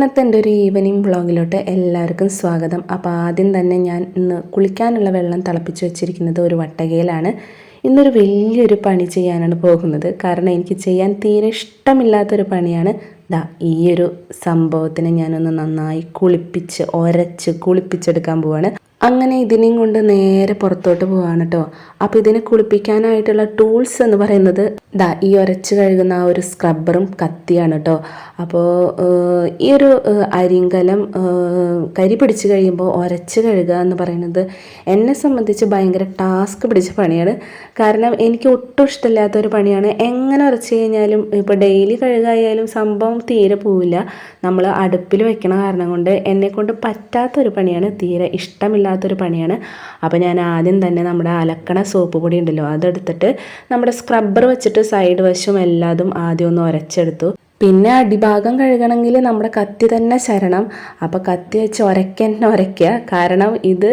ഇന്നത്തെ എന്റെ ഒരു ഈവനിങ് വ്ളോഗിലോട്ട് എല്ലാവർക്കും സ്വാഗതം. അപ്പോൾ ആദ്യം തന്നെ ഞാൻ ഇന്ന് കുളിക്കാനുള്ള വെള്ളം തിളപ്പിച്ച് വെച്ചിരിക്കുന്നത് ഒരു വട്ടകയിലാണ്. ഇന്നൊരു വലിയൊരു പണി ചെയ്യാനാണ് പോകുന്നത്. കാരണം എനിക്ക് ചെയ്യാൻ തീരെ ഇഷ്ടമില്ലാത്തൊരു പണിയാണ്. ദാ ഈ ഒരു സംഭവത്തിനെ ഞാനൊന്ന് നന്നായി കുളിപ്പിച്ച് ഒരച്ച് കുളിപ്പിച്ചെടുക്കാൻ പോവാണ്. അങ്ങനെ ഇതിനെയും കൊണ്ട് നേരെ പുറത്തോട്ട് പോവാണ് കേട്ടോ അപ്പോൾ ഇതിനെ കുളിപ്പിക്കാനായിട്ടുള്ള ടൂൾസ് എന്ന് പറയുന്നത് ദാ ഈ ഉരച്ച് കഴുകുന്ന ആ ഒരു സ്ക്രബ്ബറും കത്തിയാണ് കേട്ടോ അപ്പോൾ ഈ ഒരു അരിങ്കലം കരി പിടിച്ച് കഴിയുമ്പോൾ ഉരച്ച് കഴുകുക എന്ന് പറയുന്നത് എന്നെ സംബന്ധിച്ച് ഭയങ്കര ടാസ്ക് പിടിച്ച പണിയാണ്. കാരണം എനിക്ക് ഒട്ടും ഇഷ്ടമില്ലാത്ത ഒരു പണിയാണ്. എങ്ങനെ ഉരച്ച് കഴിഞ്ഞാലും ഇപ്പോൾ ഡെയിലി കഴുകായാലും സംഭവം തീരെ പോവില്ല. നമ്മൾ അടുപ്പിൽ വെക്കണ കാരണം കൊണ്ട് എന്നെ കൊണ്ട് പറ്റാത്തൊരു പണിയാണ് തീരെ ഇഷ്ടമില്ലാത്തൊരു പണിയാണ്. അപ്പോൾ ഞാൻ ആദ്യം തന്നെ നമ്മുടെ അലക്കണ സോപ്പ് പൊടി ഉണ്ടല്ലോ അതെടുത്തിട്ട് നമ്മുടെ സ്ക്രബ്ബർ വെച്ചിട്ട് സൈഡ് വശം എല്ലാതും ആദ്യം ഒന്ന് ഉരച്ചെടുത്തു പിന്നെ അടിഭാഗം കഴുകണമെങ്കിൽ നമ്മുടെ കത്തി തന്നെ ശരണം. അപ്പോൾ കത്തി വെച്ച് ഉരയ്ക്കാൻ ഉരയ്ക്കുക കാരണം ഇത്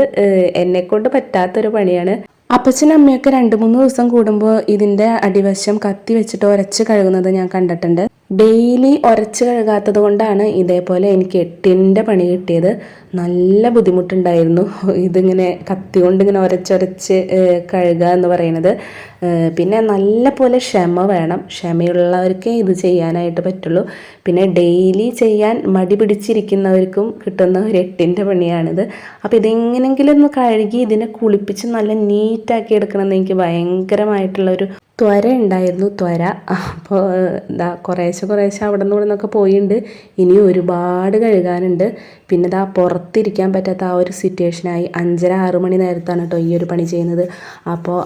എന്നെക്കൊണ്ട് പറ്റാത്തൊരു പണിയാണ്. അപ്പച്ചനും അമ്മയൊക്കെ രണ്ട് മൂന്ന് ദിവസം കൂടുമ്പോൾ ഇതിന്റെ അടിവശം കത്തി വെച്ചിട്ട് ഉരച്ച് കഴുകുന്നത് ഞാൻ കണ്ടിട്ടുണ്ട്. ഡെയിലി ഉരച്ച് കഴുകാത്തത് കൊണ്ടാണ് ഇതേപോലെ എനിക്ക് എട്ടിന്റെ പണി കിട്ടിയത്. നല്ല ബുദ്ധിമുട്ടുണ്ടായിരുന്നു. ഇതിങ്ങനെ കത്തി കൊണ്ട് ഇങ്ങനെ ഉരച്ചൊരച്ച് കഴുകുക എന്ന് പറയുന്നത്. പിന്നെ നല്ല പോലെ ക്ഷമ വേണം. ക്ഷമയുള്ളവർക്കേ ഇത് ചെയ്യാനായിട്ട് പറ്റുള്ളൂ. പിന്നെ ഡെയിലി ചെയ്യാൻ മടി പിടിച്ചിരിക്കുന്നവർക്കും കിട്ടുന്ന ഒരു എട്ടിന്റെ പണിയാണിത്. അപ്പോൾ ഇതെങ്ങനെങ്കിലും ഒന്ന് കഴുകി ഇതിനെ കുളിപ്പിച്ച് നല്ല നീറ്റാക്കി എടുക്കണമെന്ന് എനിക്ക് ഭയങ്കരമായിട്ടുള്ള ഒരു ത്വര ഉണ്ടായിരുന്നു ത്വര. അപ്പോൾ ഇതാ കുറേശ്ശെ കുറേശ്ശെ അവിടെ നിന്ന് ഇവിടെ നിന്നൊക്കെ പോയിട്ടുണ്ട് ഇനി ഒരുപാട് കഴുകാനുണ്ട്. പിന്നെ ഇതാ പുറത്തിരിക്കാൻ പറ്റാത്ത ആ ഒരു സിറ്റുവേഷനായി അഞ്ചര ആറ് മണി നേരത്താണ് കേട്ടോ ഈ ഒരു പണി ചെയ്യുന്നത്. അപ്പോൾ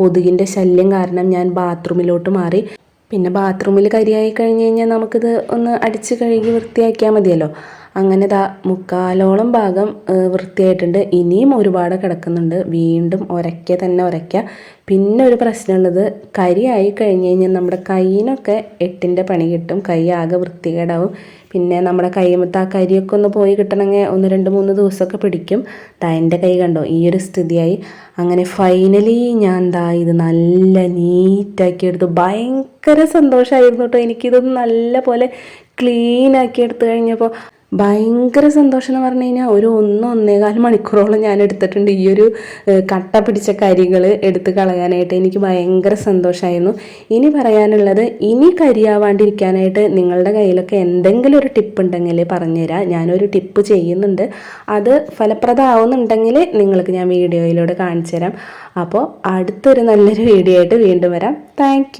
കൊതുകിന്റെ ശല്യം കാരണം ഞാൻ ബാത്റൂമിലോട്ട് മാറി. പിന്നെ ബാത്റൂമിൽ കരിയായി കഴിഞ്ഞ് കഴിഞ്ഞാൽ നമുക്കിത് ഒന്ന് അടിച്ച് കഴുകി വൃത്തിയാക്കിയാൽ മതിയല്ലോ. അങ്ങനെ ദാ മുക്കാലോളം ഭാഗം വൃത്തിയായിട്ടുണ്ട്. ഇനിയും ഒരുപാട് കിടക്കുന്നുണ്ട്. വീണ്ടും ഒരയ്ക്ക തന്നെ ഒരയ്ക്ക പിന്നെ ഒരു പ്രശ്നമുള്ളത് കരിയായി കഴിഞ്ഞ് കഴിഞ്ഞാൽ നമ്മുടെ കൈയിനൊക്കെ എട്ടിന്റെ പണി കിട്ടും. കൈ ആകെ വൃത്തികേടാവും. പിന്നെ നമ്മുടെ കൈമത്ത് ആ കരിയൊക്കെ ഒന്ന് പോയി കിട്ടണമെങ്കിൽ ഒന്ന് രണ്ട് മൂന്ന് ദിവസമൊക്കെ പിടിക്കും. ദാ എന്റെ കൈ കണ്ടോ ഈ ഒരു സ്ഥിതിയായി. അങ്ങനെ ഫൈനലി ഞാൻ ദാ ഇത് നല്ല നീറ്റാക്കി എടുത്തു. ഭയങ്കര സന്തോഷമായിരുന്നു കേട്ടോ. എനിക്കിതൊന്ന് നല്ല പോലെ ക്ലീൻ ആക്കി എടുത്തു കഴിഞ്ഞപ്പോൾ. ഭയങ്കര സന്തോഷം എന്ന് പറഞ്ഞു കഴിഞ്ഞാൽ ഒരു ഒന്ന് ഒന്നേകാൽ മണിക്കൂറോളം ഞാൻ എടുത്തിട്ടുണ്ട് ഈ ഒരു കട്ട പിടിച്ച കരികൾ എടുത്ത് കളയാനായിട്ട്. എനിക്ക് ഭയങ്കര സന്തോഷമായിരുന്നു ഇനി പറയാനുള്ളത് ഇനി കരിയാവാണ്ടിരിക്കാനായിട്ട് നിങ്ങളുടെ കയ്യിലൊക്കെ എന്തെങ്കിലും ഒരു ടിപ്പ് ഉണ്ടെങ്കിൽ പറഞ്ഞുതരാം. ഞാനൊരു ടിപ്പ് ചെയ്യുന്നുണ്ട്. അത് ഫലപ്രദമാവുന്നുണ്ടെങ്കിൽ നിങ്ങൾക്ക് ഞാൻ വീഡിയോയിലൂടെ കാണിച്ചു തരാം അപ്പോൾ അടുത്തൊരു നല്ലൊരു വീഡിയോ ആയിട്ട് വീണ്ടും വരാം. താങ്ക്